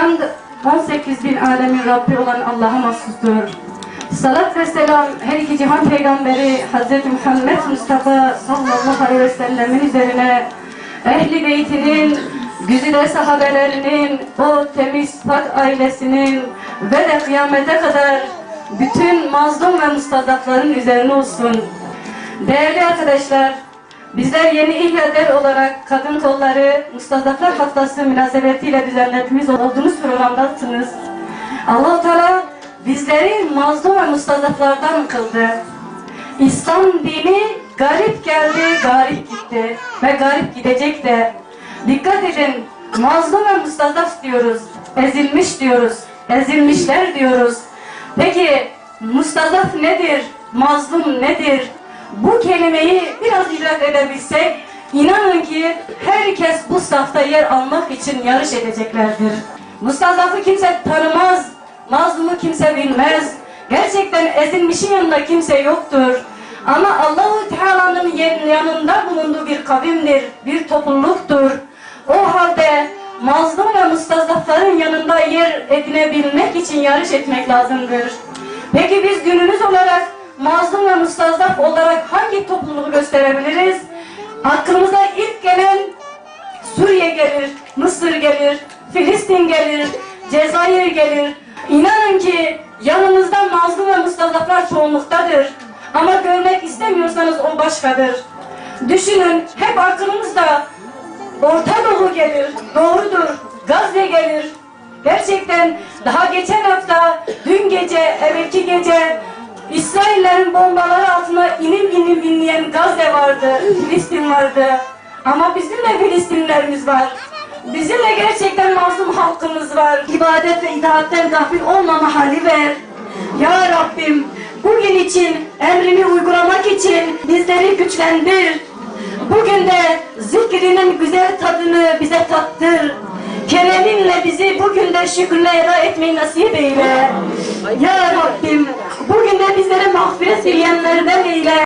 Hamd 18 bin alemin Rabbi olan Allah'a mahsustur. Salat ve selam her iki cihan peygamberi Hz. Muhammed Mustafa sallallahu aleyhi ve sellemin üzerine ehli beytinin, güzide sahabelerinin, o temiz pak ailesinin ve de kıyamete kadar bütün mazlum ve mustadafların üzerine olsun. Değerli arkadaşlar, bizler yeni İhyader olarak Kadın Kolları Mustadaflar Haftası münasebetiyle düzenletmiş olduğumuz programdasınız. allah Teala bizleri mazlum ve mustadaflardan kıldı. İslam dini garip geldi, garip gitti ve garip gidecek de. Dikkat edin, mazlum ve mustadaf diyoruz, ezilmiş diyoruz, ezilmişler diyoruz. Peki mustadaf nedir, mazlum nedir? Bu kelimeyi biraz idrak edebilsek, inanın ki herkes bu safta yer almak için yarış edeceklerdir. Mustadafı kimse tanımaz, mazlumu kimse bilmez. Gerçekten ezilmişin yanında kimse yoktur. Ama Allahu Teala'nın yanında bulunduğu bir kavimdir, bir topluluktur. O halde mazlum ve mustazafların yanında yer edinebilmek için yarış etmek lazımdır. Peki biz günümüz olarak mazlum ve mustazaf olarak hangi topluluğu gösterebiliriz? Aklımıza ilk gelen Suriye gelir, Mısır gelir, Filistin gelir, Cezayir gelir. İnanın ki yanımızda mazlum ve mustazaflar çoğunluktadır. Ama görmek istemiyorsanız o başkadır. Düşünün hep aklımızda Orta Doğu gelir, doğrudur. Gazze gelir. Gerçekten daha geçen hafta, dün gece, evvelki gece İsraillerin bombaları altına inim inim inleyen Gazze vardı, Filistin vardı. Ama bizim de Filistinlerimiz var. Bizim de gerçekten mazlum halkımız var. İbadet ve itaatten gafil olmama hali ver. Ya Rabbim bugün için emrini uygulamak için bizleri güçlendir. Bugün de zikrinin güzel tadını bize tattır. Kereminle bizi bugün de şükürle eda etmeyi nasip eyle. Ya Rabbim bugün